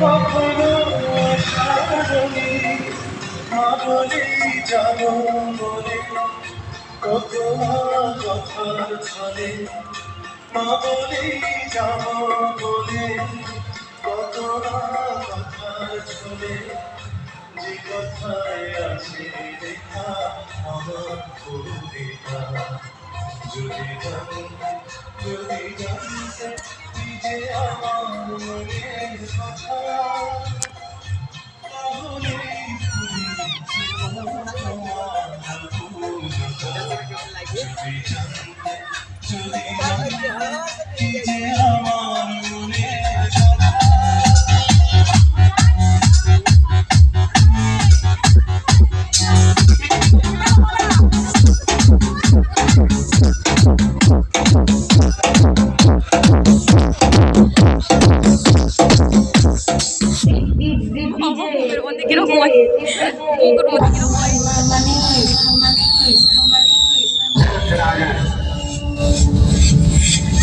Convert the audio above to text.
কখনো সারণে বলেই জানো বলে কত কথার ছলে বলেই জানো বলে কত কথার ছলে যে কথায় আছে লেখা আমার কবিতা যদি জানি যদি জানতে যে আমার মনের কথা তাহলে যদি জানতে যদি জানতে যে আমার বুকের মধ্যে কিরকম হয় বুকের মধ্যে কিরকম হয় মানে